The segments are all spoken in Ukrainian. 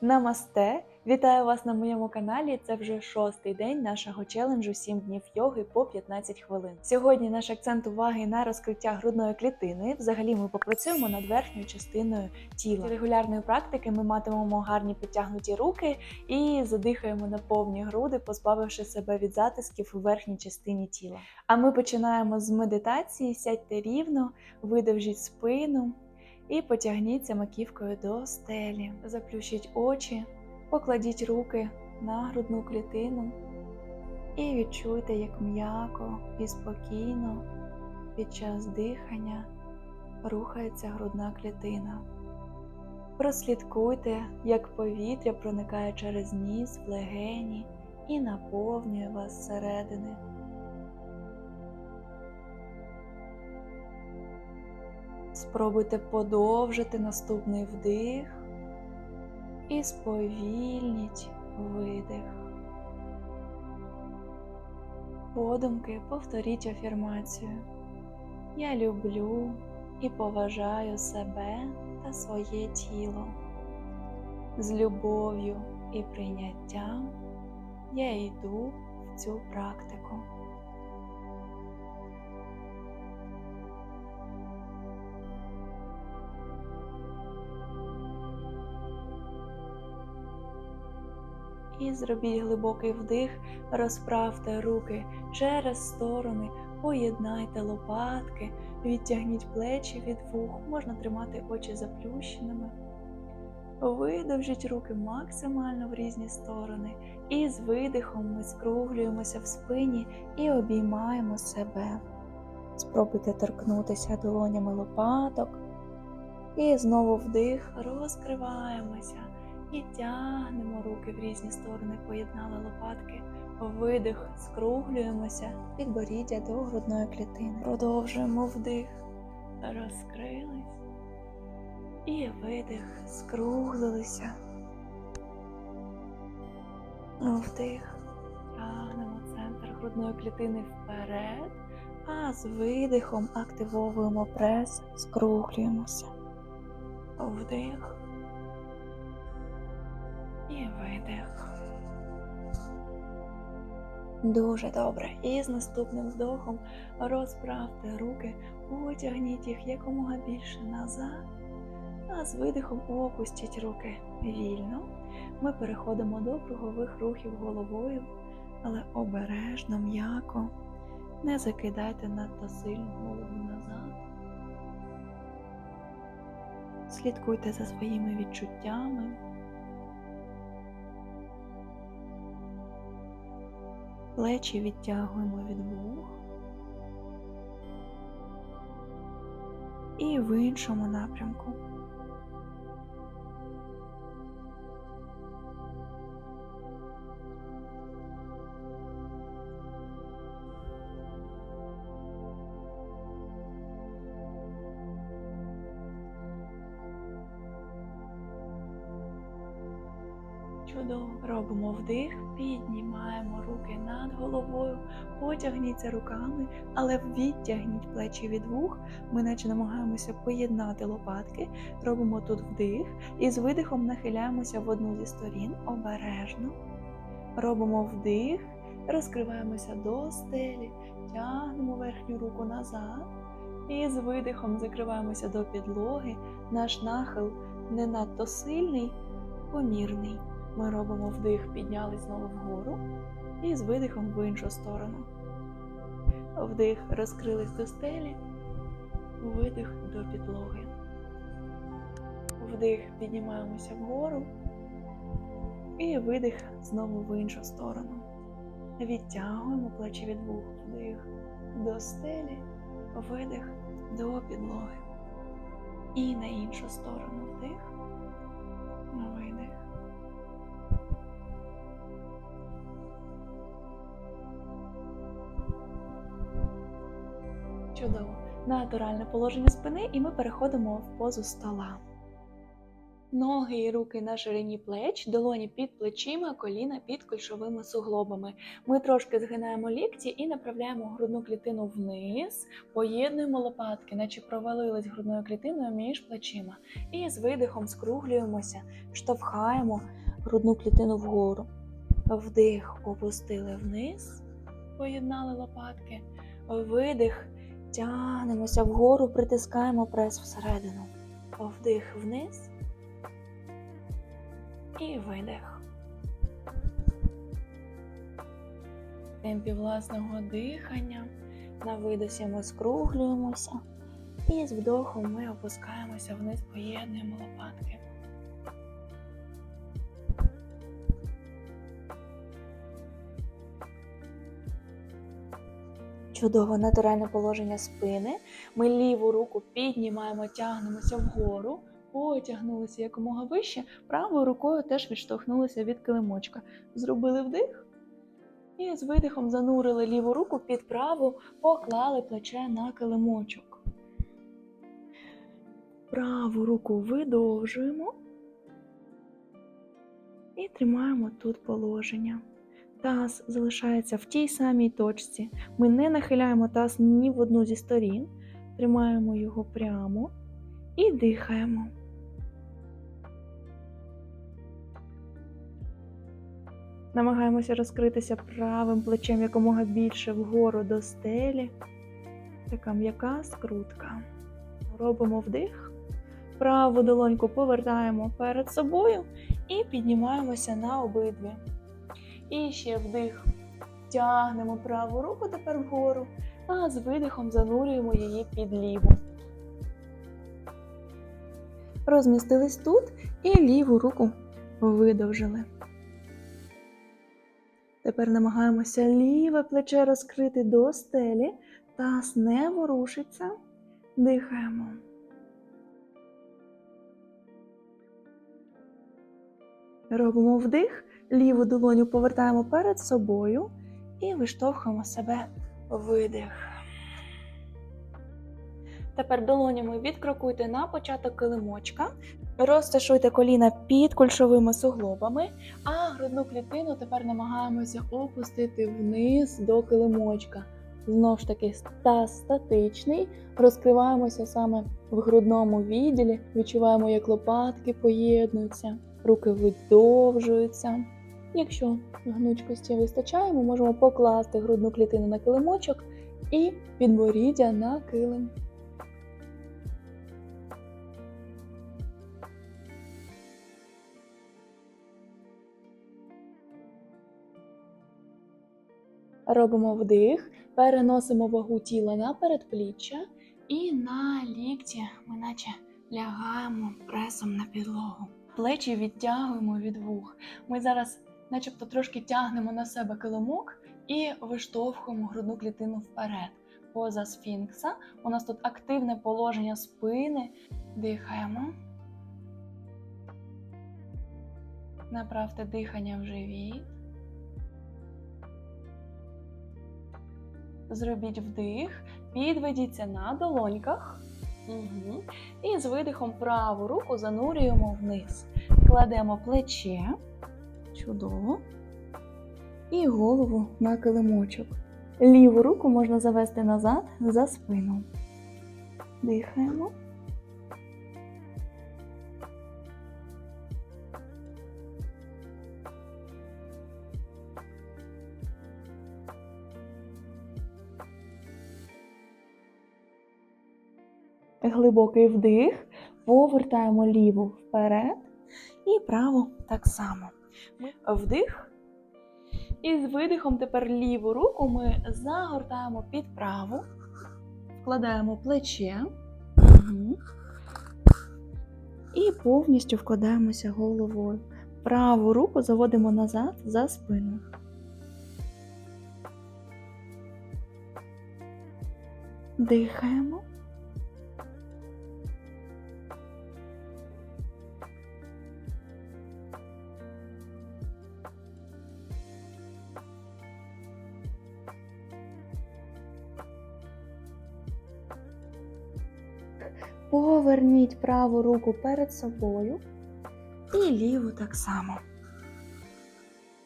Намасте! Вітаю вас на моєму каналі. Це вже шостий день нашого челенджу 7 днів йоги по 15 хвилин. Сьогодні наш акцент уваги на розкриття грудної клітини. Взагалі ми попрацюємо над верхньою частиною тіла. З регулярної практики ми матимемо гарні підтягнуті руки і задихаємо на повні груди, позбавивши себе від затисків у верхній частині тіла. А ми починаємо з медитації. Сядьте рівно, видовжіть спину і потягніться маківкою до стелі. Заплющіть очі, покладіть руки на грудну клітину і відчуйте, як м'яко і спокійно під час дихання рухається грудна клітина. Прослідкуйте, як повітря проникає через ніс в легені і наповнює вас зсередини. Спробуйте подовжити наступний вдих і сповільніть видих. Подумки повторіть афірмацію. Я люблю і поважаю себе та своє тіло. З любов'ю і прийняттям я йду в цю практику. І зробіть глибокий вдих, розправте руки через сторони, поєднайте лопатки, відтягніть плечі від вух, можна тримати очі заплющеними. Видовжіть руки максимально в різні сторони. І з видихом ми скруглюємося в спині і обіймаємо себе. Спробуйте торкнутися долонями лопаток. І знову вдих, розкриваємося. І тягнемо руки в різні сторони, поєднали лопатки. Видих, скруглюємося, підборіддя до грудної клітини. Продовжуємо вдих, розкрились. І видих, скруглилися. Вдих, тягнемо центр грудної клітини вперед, а з видихом активовуємо прес, скруглюємося. Вдих і видих. Дуже добре. І з наступним вдохом розправте руки, потягніть їх якомога більше назад, а з видихом опустіть руки вільно. Ми переходимо до кругових рухів головою, але обережно, м'яко. Не закидайте надто сильно голову назад. Слідкуйте за своїми відчуттями. Плечі відтягуємо від вух. І в іншому напрямку. Чудово. Робимо вдих, піднімаємо руки над головою, потягніться руками, але відтягніть плечі від вух. Ми наче намагаємося поєднати лопатки. Робимо тут вдих і з видихом нахиляємося в одну зі сторін обережно. Робимо вдих, розкриваємося до стелі, тягнемо верхню руку назад. І з видихом закриваємося до підлоги. Наш нахил не надто сильний, помірний. Ми робимо вдих, піднялись знову вгору і з видихом в іншу сторону. Вдих, розкрились до стелі, видих до підлоги. Вдих, піднімаємося вгору і видих знову в іншу сторону. Відтягуємо плечі від вух, вдих до стелі, видих до підлоги. І на іншу сторону вдих, видих. Чудово. Натуральне положення спини, і ми переходимо в позу стола. Ноги і руки на ширині плеч, долоні під плечима, коліна під кульшовими суглобами. Ми трошки згинаємо лікті і направляємо грудну клітину вниз, поєднуємо лопатки, наче провалились грудною клітиною між плечима. І з видихом скруглюємося, штовхаємо грудну клітину вгору. Вдих опустили вниз, поєднали лопатки. Видих, тягнемося вгору, притискаємо прес всередину. Вдих вниз і видих. В темпі власного дихання. На видосі ми скруглюємося. І з вдохом ми опускаємося вниз, поєднуємо лопатки. Чудово натуральне положення спини. Ми ліву руку піднімаємо, тягнемося вгору, потягнулися якомога вище, правою рукою теж відштовхнулися від килимочка. Зробили вдих і з видихом занурили ліву руку під праву, поклали плече на килимочок. Праву руку видовжуємо і тримаємо тут положення. Таз залишається в тій самій точці. Ми не нахиляємо таз ні в одну зі сторін, тримаємо його прямо і дихаємо. Намагаємося розкритися правим плечем якомога більше вгору до стелі. Така м'яка скрутка. Робимо вдих. Праву долоньку повертаємо перед собою і піднімаємося на обидві. І ще вдих. Тягнемо праву руку тепер вгору, а з видихом занурюємо її під ліву. Розмістились тут і ліву руку видовжили. Тепер намагаємося ліве плече розкрити до стелі, таз не ворушиться. Дихаємо. Робимо вдих, ліву долоню повертаємо перед собою і виштовхуємо себе видих. Тепер долонями відкрокуйте на початок килимочка, розташуйте коліна під кульшовими суглобами, а грудну клітину тепер намагаємося опустити вниз до килимочка. Знову ж таки, таз статичний, розкриваємося саме в грудному відділі, відчуваємо, як лопатки поєднуються, руки видовжуються. Якщо гнучкості вистачає, ми можемо покласти грудну клітину на килимочок і підборіддя на килим. Робимо вдих, переносимо вагу тіла на передпліччя і на лікті ми наче лягаємо пресом на підлогу. Плечі відтягуємо від вух. Ми зараз начебто трошки тягнемо на себе килимок і виштовхуємо грудну клітину вперед. Поза сфінкса. У нас тут активне положення спини. Дихаємо. Направте дихання в живіт. Зробіть вдих, підведіться на долоньках. Угу. І з видихом праву руку занурюємо вниз. Кладемо плече. Чудово. І голову на килимочок. Ліву руку можна завести назад за спину. Дихаємо. Глибокий вдих, повертаємо ліву вперед і праву так само. Вдих. І з видихом тепер ліву руку ми загортаємо під праву, вкладаємо плече і повністю вкладаємося головою. Праву руку заводимо назад за спину. Дихаємо. Поверніть праву руку перед собою І ліву так само.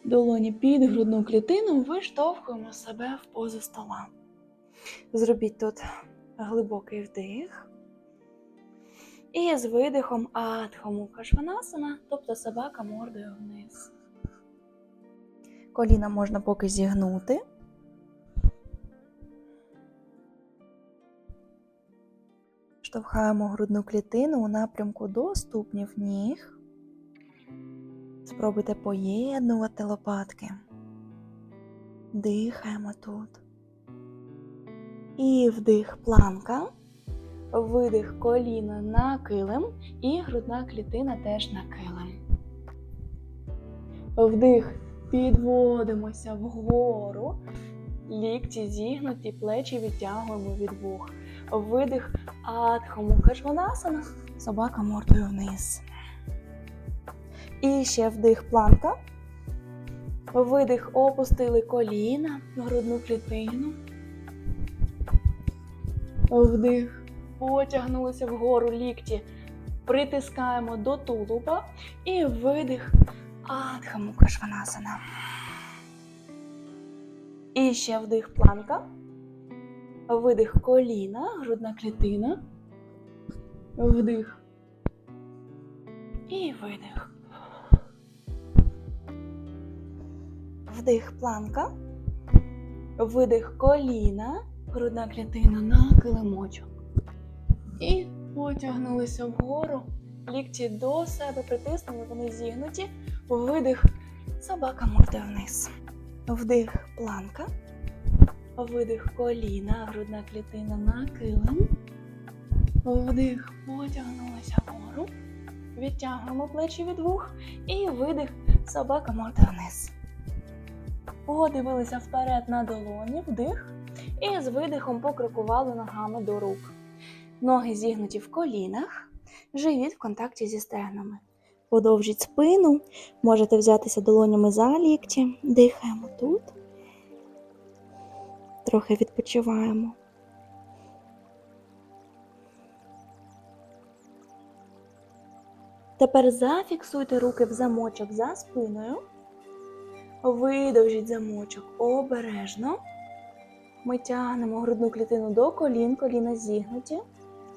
Долоні під грудну клітину виштовхуємо себе в позу стола. Зробіть тут глибокий вдих. І з видихом Адхаму Кашванасана, тобто собака мордою вниз. Коліна можна поки зігнути. Штовхаємо грудну клітину у напрямку до ступнів ніг. Спробуйте поєднувати лопатки. Дихаємо тут. І вдих планка. Видих коліна на килим і грудна клітина теж на килим. Вдих, підводимося вгору. Лікті зігнуті, плечі відтягуємо від вух. Видих Адхаму Кашванасана, собака мордою вниз. І ще вдих планка. Видих, опустили коліна, грудну клітину. Вдих, потягнулися вгору лікті, притискаємо до тулуба і видих Адхаму Кашванасана. І ще вдих планка. Видих коліна, грудна клітина. Вдих. І видих. Вдих планка. Видих коліна, грудна клітина на килимочок. І потягнулися вгору. Лікті до себе притиснули, вони зігнуті. Видих. Собака мордою вниз. Вдих планка. Видих коліна, грудна клітина на килим. Вдих, потягнулися вгору. Відтягуємо плечі від вух. І видих, собака морда вниз. Подивилися вперед на долоні, вдих. І з видихом покрокували ногами до рук. Ноги зігнуті в колінах, живіт в контакті зі стегнами. Подовжіть спину, можете взятися долонями за лікті. Дихаємо тут. Трохи відпочиваємо. Тепер зафіксуйте руки в замочок за спиною. Видовжіть замочок обережно. Ми тягнемо грудну клітину до колін, коліна зігнуті.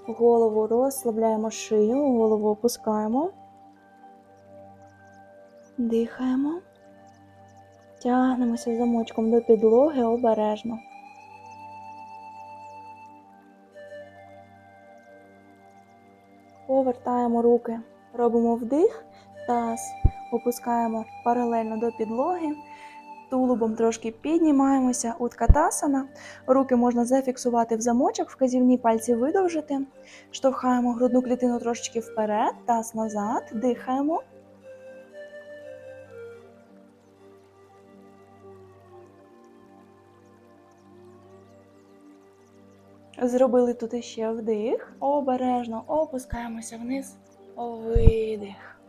Голову розслабляємо шию, голову опускаємо. Дихаємо. Тягнемося замочком до підлоги обережно. Повертаємо руки, робимо вдих, таз опускаємо паралельно до підлоги, тулубом трошки піднімаємося, уткатасана. Руки можна зафіксувати в замочок, вказівні пальці видовжити. Штовхаємо грудну клітину трошечки вперед, таз назад, дихаємо. Зробили тут іще вдих. Обережно опускаємося вниз. Видих.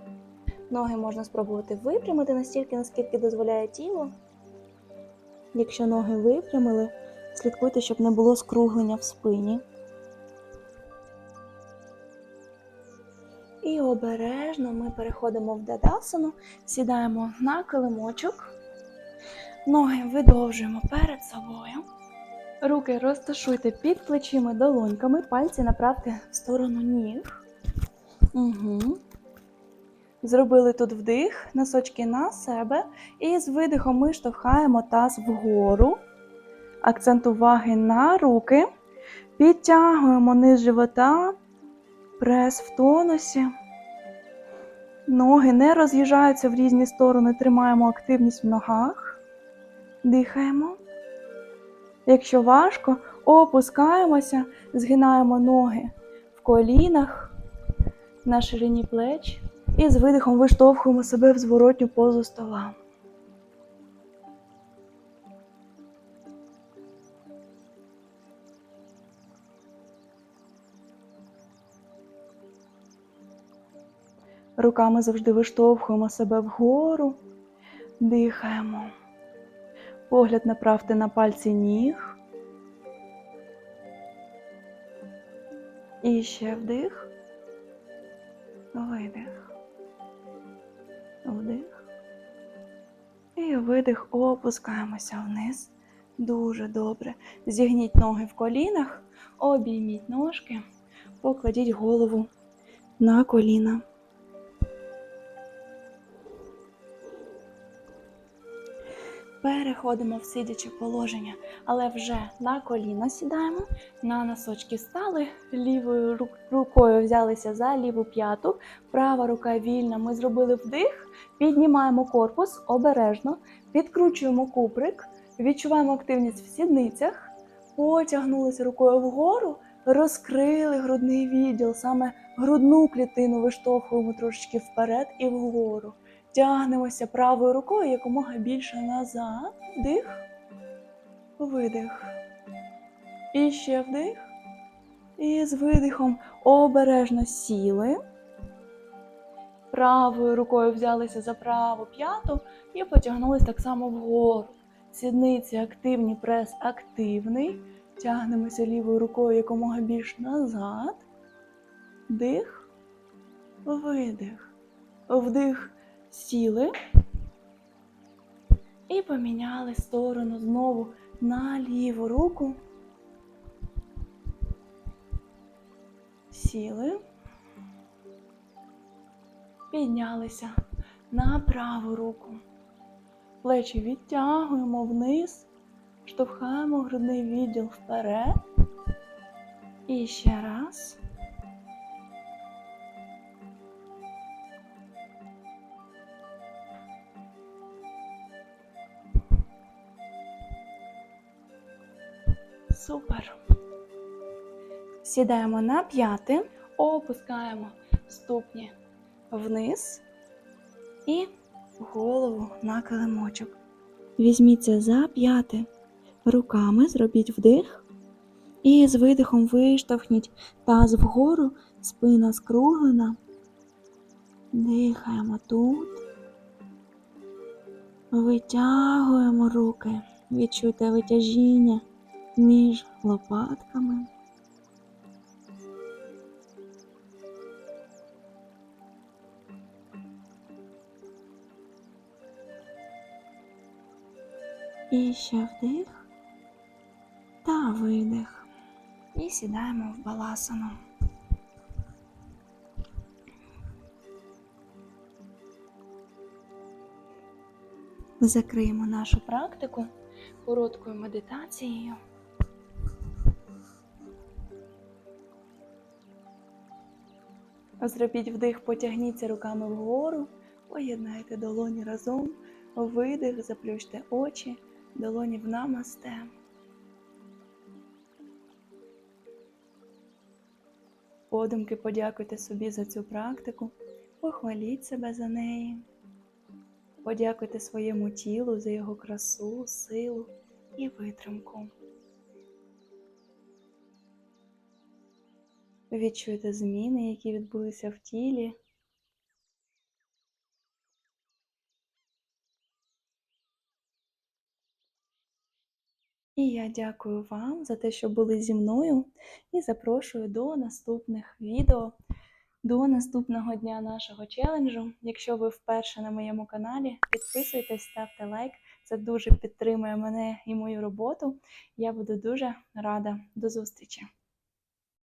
Ноги можна спробувати випрямити настільки, наскільки дозволяє тіло. Якщо ноги випрямили, слідкуйте, щоб не було скруглення в спині. І обережно ми переходимо в дадасану, сідаємо на килимочок, ноги видовжуємо перед собою. Руки розташуйте під плечима долоньками, пальці направте в сторону ніг. Угу. Зробили тут вдих, носочки на себе. І з видихом ми штовхаємо таз вгору. Акцент уваги на руки. Підтягуємо низ живота, прес в тонусі. Ноги не роз'їжджаються в різні сторони, тримаємо активність в ногах. Дихаємо. Якщо важко, опускаємося, згинаємо ноги в колінах на ширині плеч і з видихом виштовхуємо себе в зворотню позу стола. Руками завжди виштовхуємо себе вгору, дихаємо. Погляд направте на пальці ніг. І ще вдих, видих. Вдих. І видих, опускаємося вниз. Дуже добре. Зігніть ноги в колінах, обійміть ножки, покладіть голову на коліна. Переходимо в сидяче положення, але вже на коліна сідаємо, на носочки стали, лівою рукою взялися за ліву п'яту, права рука вільна. Ми зробили вдих, піднімаємо корпус обережно, підкручуємо куприк, відчуваємо активність в сідницях, потягнулися рукою вгору, розкрили грудний відділ, саме грудну клітину виштовхуємо трошечки вперед і вгору. Тягнемося правою рукою якомога більше назад. Вдих, видих. І ще вдих. І з видихом обережно сіли. Правою рукою взялися за праву п'яту і потягнулись так само вгору. Сідниці активні, прес активний. Тягнемося лівою рукою якомога більш назад. Вдих, видих. Вдих сіли і поміняли сторону знову на ліву руку. Сіли, піднялися на праву руку. Плечі відтягуємо вниз, штовхаємо грудний відділ вперед. І ще раз. Супер. Сідаємо на п'яти, опускаємо ступні вниз і голову на килимочок. Візьміться за п'яти руками, зробіть вдих. І з видихом виштовхніть таз вгору, спина скруглена. Дихаємо тут. Витягуємо руки. Відчуйте витяжіння між лопатками. І ще вдих та видих. І сідаємо в баласану. Закриємо нашу практику короткою медитацією. Зробіть вдих, потягніться руками вгору, поєднайте долоні разом, видих, заплющте очі, долоні в намасте. Подумки подякуйте собі за цю практику, похваліть себе за неї. Подякуйте своєму тілу за його красу, силу і витримку. Відчуйте зміни, які відбулися в тілі. І я дякую вам за те, що були зі мною, і запрошую до наступних відео, до наступного дня нашого челенджу. Якщо ви вперше на моєму каналі, підписуйтесь, ставте лайк. Це дуже підтримує мене і мою роботу. Я буду дуже рада. До зустрічі!